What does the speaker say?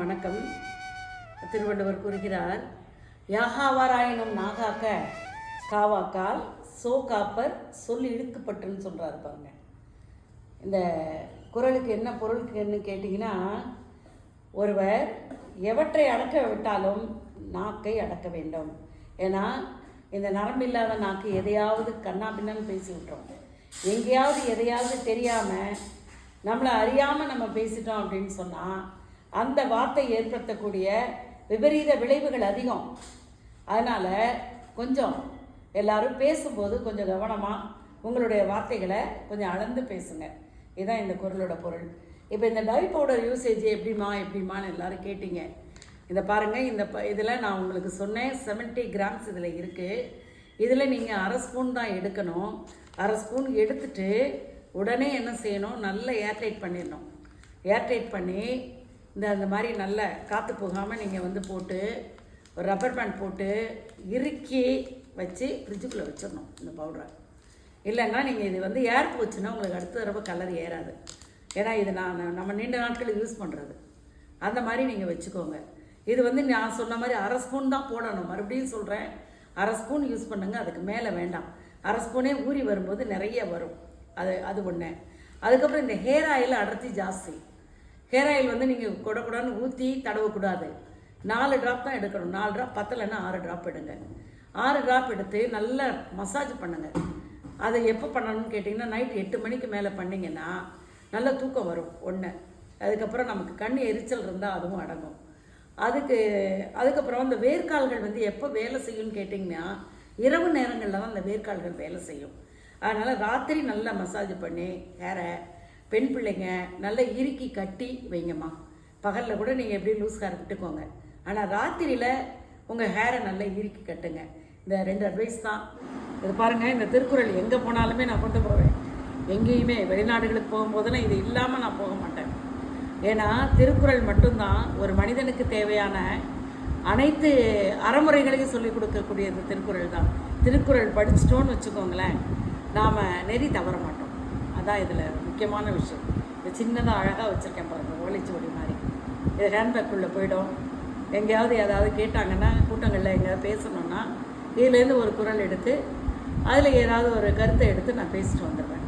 வணக்கம். திருவள்ளுவர் கூறுகிறார் யாகாவாராயினும் நாகாக்க காவாக்கால் so copper சொல் இழுக்கப்பட்டுன்னு சொல்கிறாரு பாருங்க. இந்த குறளுக்கு என்ன பொருளுக்குன்னு கேட்டிங்கன்னா ஒருவர் எவற்றை அடக்க விட்டாலும் நாக்கை அடக்க வேண்டும். ஏன்னா இந்த நரம்பில்லாத நாக்கு எதையாவது கண்ணா பின்னான்னு பேசி விட்டுறோம் எங்கேயாவது எதையாவது தெரியாமல் நம்மளை அறியாமல் நம்ம பேசிட்டோம் அப்படின்னு சொன்னால் அந்த வார்த்தை ஏற்படுத்தக்கூடிய விபரீத விளைவுகள் அதிகம். அதனால் கொஞ்சம் எல்லாரும் பேசும்போது கொஞ்சம் கவனமாக உங்களுடைய வார்த்தைகளை கொஞ்சம் அளந்து பேசுங்க. இதுதான் இந்த குரலோட பொருள். இப்போ இந்த டை பவுடர் யூசேஜ் எப்படிமா எப்படிமான்னு எல்லோரும் கேட்டீங்க. இதை பாருங்கள் இந்த ப இதில் நான் உங்களுக்கு சொன்னேன் 70 கிராம்ஸ் இதில் இருக்குது இதில் நீங்கள் அரை ஸ்பூன் தான் எடுக்கணும். அரை ஸ்பூன் எடுத்துட்டு உடனே என்ன செய்யணும்? நல்லா ஏர்டைட் பண்ணிடணும். ஏர்டைட் பண்ணி இந்த அந்த மாதிரி நல்ல காற்று போகாமல் நீங்கள் வந்து போட்டு ஒரு ரப்பர் பேண்ட் போட்டு இறுக்கி வச்சு ஃப்ரிட்ஜுக்குள்ளே வச்சிடணும் இந்த பவுடரை இல்லைன்னா நீங்கள் இது வந்து ஏர் போச்சுன்னா உங்களுக்கு அடுத்த தடவை கலர் ஏறாது. ஏன்னா இது நான் நம்ம நீண்ட நாட்கள் யூஸ் பண்ணுறது அந்த மாதிரி நீங்கள் வச்சுக்கோங்க. இது வந்து நான் சொன்ன மாதிரி அரை ஸ்பூன் தான் போடணும். மறுபடியும் சொல்கிறேன் அரை ஸ்பூன் யூஸ் பண்ணுங்கள் அதுக்கு மேலே வேண்டாம். அரை ஸ்பூனே ஊறி வரும்போது நிறைய வரும். அது அது ஒன்று அதுக்கப்புறம் இந்த ஹேர் ஆயில் அடர்த்தி ஜாஸ்தி. ஹேர் ஆயில் வந்து நீங்கள் கொட ஊற்றி தடவக்கூடாது. நாலு ட்ராப் தான் எடுக்கணும். நாலு ட்ராப் பத்தலைன்னா ஆறு ட்ராப் எடுங்க. ஆறு ட்ராப் எடுத்து நல்லா மசாஜ் பண்ணுங்கள் அதை எப்போ பண்ணணும்னு கேட்டிங்கன்னா நைட் எட்டு மணிக்கு மேலே பண்ணிங்கன்னா நல்ல தூக்கம் வரும் ஒன்று அதுக்கப்புறம் நமக்கு கண் எரிச்சல் இருந்தால் அதுவும் அடங்கும். அதுக்கு அதுக்கப்புறம் அந்த வேர்க்கால்கள் வந்து எப்போ வேலை செய்யும்னு கேட்டிங்கன்னா இரவு நேரங்களில் தான் அந்த வேர்க்கால்கள் வேலை செய்யும். அதனால் ராத்திரி நல்லா மசாஜ் பண்ணி ஹேரை பெண் பிள்ளைங்க நல்லா இறுக்கி கட்டி வைங்கம்மா. பகலில் கூட நீங்கள் எப்படியும் லூஸ் ஹேர் விட்டுக்கோங்க. ஆனால் ராத்திரியில் உங்கள் ஹேரை நல்லா இறுக்கி கட்டுங்க. இந்த ரெண்டு அட்வைஸ் தான். இது பாருங்கள் இந்த திருக்குறள் எங்கே போனாலுமே நான் கொண்டு போவேன். எங்கேயுமே வெளிநாடுகளுக்கு போகும்போதெல்லாம் இது இல்லாமல் நான் போக மாட்டேன். ஏன்னா திருக்குறள் மட்டும்தான் ஒரு மனிதனுக்கு தேவையான அனைத்து அறமுறைகளையும் சொல்லிக் கொடுக்கக்கூடியது திருக்குறள் தான். திருக்குறள் படிச்சிட்டோன்னு வச்சுக்கோங்களேன் நாம் நெறி தவற மாட்டோம். அதான் இதில் முக்கியமான விஷயம். இது சின்னதாக அழகாக வச்சுருக்கேன் பாருங்கள் ஓலைச்சுவடி மாதிரி. இது ஹேண்ட்பேக்குள்ளே போயிடும். எங்கேயாவது ஏதாவது கேட்டாங்கன்னா கூட்டங்களில் எங்கேயாவது பேசணுன்னா இதுலேருந்து ஒரு குரல் எடுத்து அதில் ஏதாவது ஒரு கருத்தை எடுத்து நான் பேசிட்டு வந்துடுவேன்